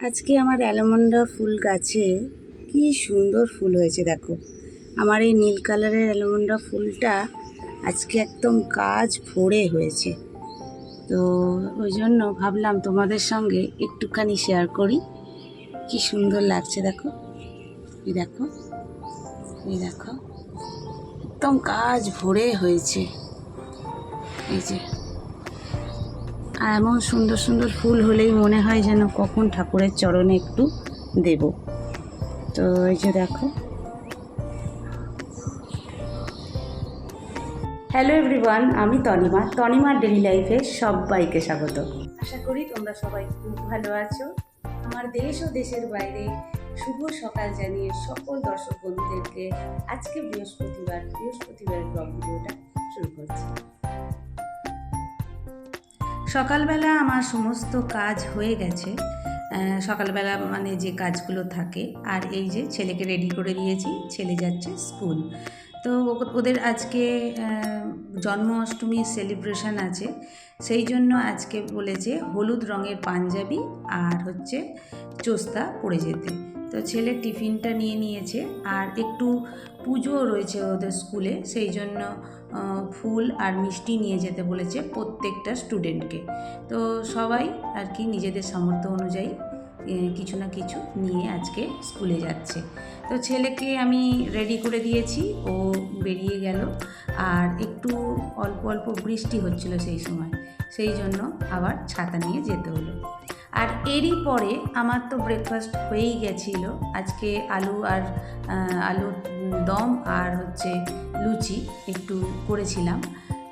আজকে আমার অ্যালমন্ডা ফুল গাছে কি সুন্দর ফুল হয়েছে, দেখো। আমার এই নীল কালারের অ্যালমন্ডা ফুলটা আজকে একদম কাজ ভরে হয়েছে। তো ওই জন্য ভাবলাম তোমাদের সঙ্গে একটুখানি শেয়ার করি। কি সুন্দর লাগছে, দেখো। এই দেখো এই দেখো। একদম কাজ ভরে হয়েছে। এই যে। আর এমন সুন্দর সুন্দর ফুল হলেই মনে হয় যেন কখন ঠাকুরের চরণে একটু দেব। তো এই যে দেখো। হ্যালো এভরিওয়ান আমি তনিমা। তনিমার ডেলি লাইফে সবাইকে স্বাগত। আশা করি তোমরা সবাই খুব ভালো আছো। আমার দেশ ও দেশের বাইরে শুভ সকাল জানিয়ে সকল দর্শক বন্ধুদেরকে আজকে বৃহস্পতিবার বৃহস্পতিবার ব্লগ ভিডিওটা শুরু করছি। সকালবেলা আমার সমস্ত কাজ হয়ে গেছে। সকালবেলা মানে যে কাজগুলো থাকে আর এই যে ছেলেকে রেডি করে দিয়েছি ছেলে যাচ্ছে স্কুল। তো ওদের আজকে আহ, জন্মাষ্টমীর সেলিব্রেশন আছে। সেই জন্য আজকে বলেছে হলুদ রঙের পাঞ্জাবি আর হচ্ছে চোস্তা পরে যেতে। তো ছেলে টিফিনটা নিয়ে নিয়েছে আর একটু পুজো রয়েছে ওদের স্কুলে, সেই জন্য ফুল আর মিষ্টি নিয়ে যেতে বলেছে প্রত্যেকটা স্টুডেন্টকে। তো সবাই আর কি নিজেদের সামর্থ্য অনুযায়ী কিছু না কিছু নিয়ে আজকে স্কুলে যাচ্ছে। তো ছেলেকে আমি রেডি করে দিয়েছি, ও বেরিয়ে গেল। আর একটু অল্প অল্প বৃষ্টি হচ্ছিল সেই সময়, সেই জন্য আবার ছাতা নিয়ে যেতে হলো। আর এরই পরে আমার তো ব্রেকফাস্ট হয়েই গেছিল। আজকে আলু আর আলুর দম আর হচ্ছে লুচি একটু করেছিলাম।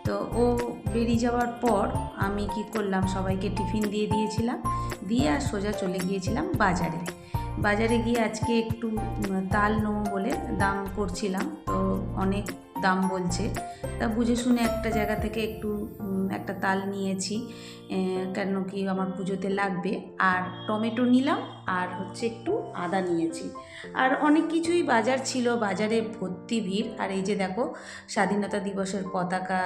তো ও বেরিয়ে যাওয়ার পর আমি কি করলাম, সবাইকে টিফিন দিয়ে দিয়েছিলাম। দিয়ে আর সোজা চলে গিয়েছিলাম বাজারে। বাজারে গিয়ে আজকে একটু তাল নেব বলে দাম করছিলাম। তো অনেক দাম বলছে। তা বুঝে শুনে একটা জায়গা থেকে একটু একটা তাল নিয়েছি কেন কি আমার পুজোতে লাগবে। আর টমেটো নিলাম, আর হচ্ছে একটু আদা নিয়েছি। আর অনেক কিছুই বাজার ছিল, বাজারে ভর্তি ভিড়। আর এই যে দেখো, স্বাধীনতা দিবসের পতাকা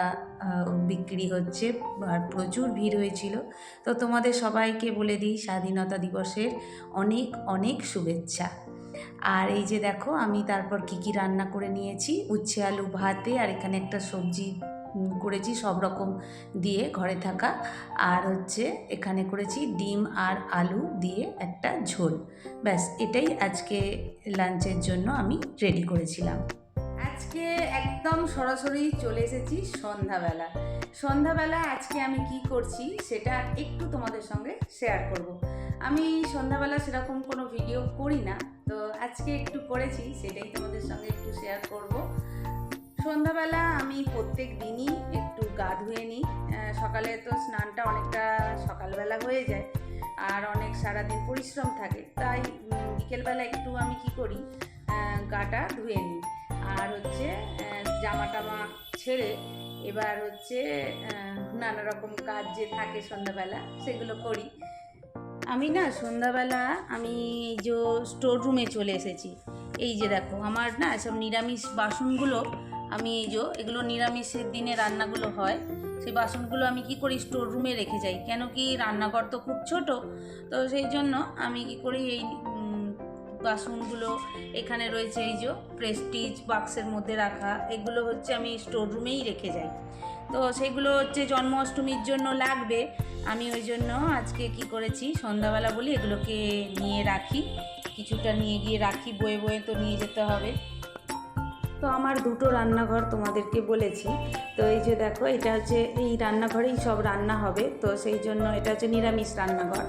বিক্রি হচ্ছে, আর প্রচুর ভিড় হয়েছিল। তো তোমাদের সবাইকে বলে দিই, স্বাধীনতা দিবসের অনেক অনেক শুভেচ্ছা। আর এই যে দেখো, আমি তারপর কি কি রান্না করে নিয়েছি, উচ্ছে আলু ভাতে, আর এখানে একটা সবজি করেছি সব রকম দিয়ে ঘরে থাকা। আর হচ্ছে এখানে করেছি ডিম আর আলু দিয়ে একটা ঝোল। ব্যাস, এটাই আজকে লাঞ্চের জন্য আমি রেডি করেছিলাম। আজকে একদম সরাসরি চলে এসেছি সন্ধ্যাবেলা। সন্ধ্যাবেলা আজকে আমি কি করছি সেটা একটু তোমাদের সঙ্গে শেয়ার করব। আমি সন্ধ্যাবেলা সেরকম কোনো ভিডিও করি না। তো আজকে একটু করেছি, সেটাই তোমাদের সঙ্গে একটু শেয়ার করব। সন্ধ্যাবেলা আমি প্রত্যেক দিনই একটু গা ধুয়ে নিই। সকালে তো স্নানটা অনেকটা সকালবেলা হয়ে যায় আর অনেক সারাদিন পরিশ্রম থাকে। তাই বিকেলবেলা একটু আমি কি করি গাটা ধুয়ে নিই। আর হচ্ছে জামা টামা ছেড়ে এবার হচ্ছে নানা রকম কাজ যে থাকে সন্ধ্যাবেলা, সেগুলো করি। আমি না সন্ধ্যাবেলা আমি এই যে স্টোর রুমে চলে এসেছি। এই যে দেখো, আমার না সব নিরামিষ বাসনগুলো আমি এই যে, এগুলো নিরামিষের দিনে রান্নাগুলো হয়, সেই বাসনগুলো আমি কি করি স্টোর রুমে রেখে যাই। কেন কি রান্নাঘর তো খুব ছোট, তো সেই জন্য আমি কি করি এই বাসনগুলো এখানে রয়েছে এই যে প্রেস্টিজ বাক্সের মধ্যে রাখা, এগুলো হচ্ছে আমি স্টোর রুমেই রেখে যাই। তো সেগুলো হচ্ছে জন্মাষ্টমীর জন্য লাগবে। আমি ওই জন্য আজকে কি করেছি, সন্ধ্যাবেলা বলি এগুলোকে নিয়ে রাখি, কিছুটা নিয়ে গিয়ে রাখি, বয়ে বয়ে তো নিয়ে যেতে হবে। তো আমার দুটো রান্নাঘর তোমাদেরকে বলেছি। তো এই যে দেখো, এটা হচ্ছে এই রান্নাঘরেই সব রান্না হবে। তো সেই জন্য এটা হচ্ছে নিরামিষ রান্নাঘর।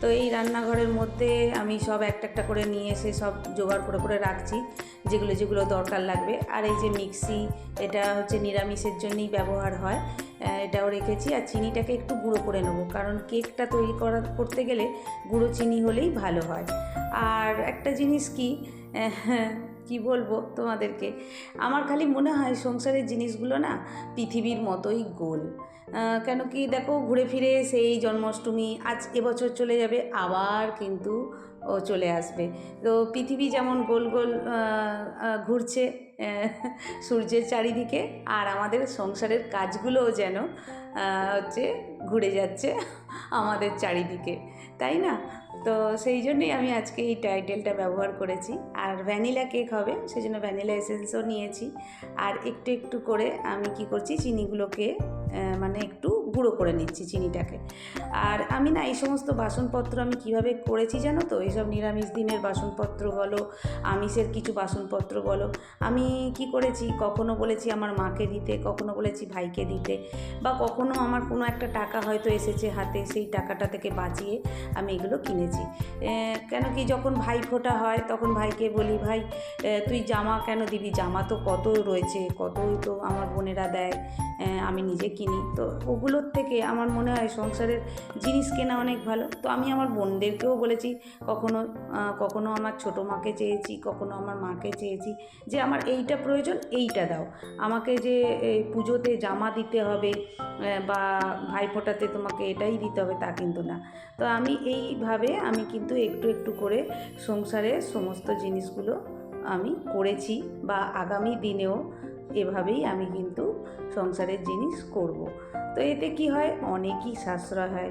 তো এই রান্নাঘরের মধ্যে আমি সব একটা একটা করে নিয়ে এসে সব জোগাড় করে করে রাখছি, যেগুলো যেগুলো দরকার লাগবে। আর এই যে মিক্সি, এটা হচ্ছে নিরামিষের জন্যই ব্যবহার হয়। এটাও রেখেছি। আর চিনিটাকে একটু গুঁড়ো করে নেব। কারণ কেকটা তৈরি করা, করতে গেলে গুঁড়ো চিনি হলেই ভালো হয়। আর একটা জিনিস কি কি বলব তোমাদেরকে? আমার খালি মনে হয় সংসারের জিনিসগুলো না পৃথিবীর মতোই গোল। কেন কি দেখো ঘুরে ফিরে সেই জন্মাষ্টমী আজ এবছর চলে যাবে, আবার কিন্তু ও চলে আসবে। তো পৃথিবী যেমন গোল গোল ঘুরছে সূর্যের চারিদিকে, আর আমাদের সংসারের কাজগুলোও যেন হচ্ছে ঘুরে যাচ্ছে আমাদের চারিদিকে, তাই না? তো সেই জন্যই আমি আজকে এই টাইটেলটা ব্যবহার করেছি। আর ভ্যানিলা কেক হবে সেই জন্য ভ্যানিলা এসেন্সও নিয়েছি। আর একটু একটু করে আমি কি করছি, চিনিগুলোকে মানে একটু গুঁড়ো করে নিচ্ছি চিনিটাকে। আর আমি না এই সমস্ত বাসনপত্র আমি কীভাবে করেছি জানো তো? এইসব নিরামিষ দিনের বাসনপত্র বলো, আমিষের কিছু বাসনপত্র বলো। আমি কি করেছি? কখনো বলেছি আমার মাকে দিতে, কখনো বলেছি ভাইকে দিতে, বা কখনো আমার কোনো একটা টাকা হয়তো এসেছে হাতে, সেই টাকাটা থেকে বাঁচিয়ে আমি এগুলো কিনেছি। কেন কি যখন ভাই ফোটা হয়, তখন ভাইকে বলি, ভাই তুই জামা কেন দিবি? জামা তো কত রয়েছে, কতই তো আমার বোনেরা দেয় আমি নিজে কিনি। তো ওগুলোর থেকে আমার মনে হয় সংসারের জিনিস কেনা অনেক ভালো। তো আমি আমার বোনদেরকেও বলেছি, কখনো কখনো আমার ছোটো মাকে চেয়েছি, কখনো আমার মাকে চেয়েছি যে আমার এইটা প্রয়োজন, এইটা দাও। আমাকে যে পুজোতে জামা দিতে হবে বা ভাইফোঁটাতে তোমাকে এটাই দিতে হবে, তা কিন্তু না। তো আমি এইভাবে আমি কিন্তু একটু একটু করে সংসারের সমস্ত জিনিসগুলো আমি করেছি বা আগামী দিনেও এভাবেই আমি কিন্তু সংসারের জিনিস করব। তো এতে কি হয়? অনেকই সাশ্রয় হয়।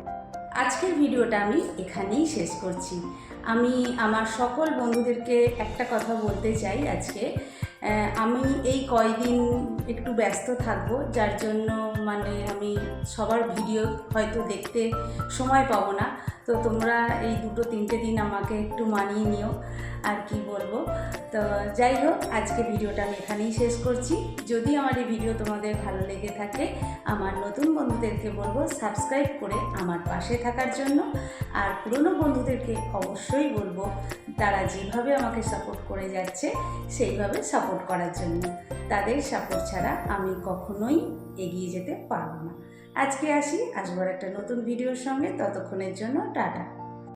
আজকের ভিডিওটা আমি এখানেই শেষ করছি। আমি আমার সকল বন্ধুদেরকে একটা কথা বলতে চাই আজকে। আমি এই কয়দিন একটু ব্যস্ত থাকব, যার জন্য মানে আমি সবার ভিডিও হয়তো দেখতে সময় পাবো না। তো তোমরা এই দুটো তিনটে দিন আমাকে একটু মানিয়ে নিও, আর কি বলব? তো যাই হোক, আজকে ভিডিওটা আমি এখানেই শেষ করছি। যদি আমার এই ভিডিও তোমাদের ভালো লেগে থাকে, আমার নতুন বন্ধুদেরকে বলব সাবস্ক্রাইব করে আমার পাশে থাকার জন্য। আর পুরনো বন্ধুদেরকে অবশ্যই বলব, তারা যেভাবে আমাকে সাপোর্ট করে যাচ্ছে, সেইভাবে সাপোর্ট করার জন্য। তাদের সাপোর্ট ছাড়া আমি কখনোই এগিয়ে যেতে পারব না। আজকে আসি আসবার একটা নতুন ভিডিওর সঙ্গে ততক্ষণের জন্য টাটা।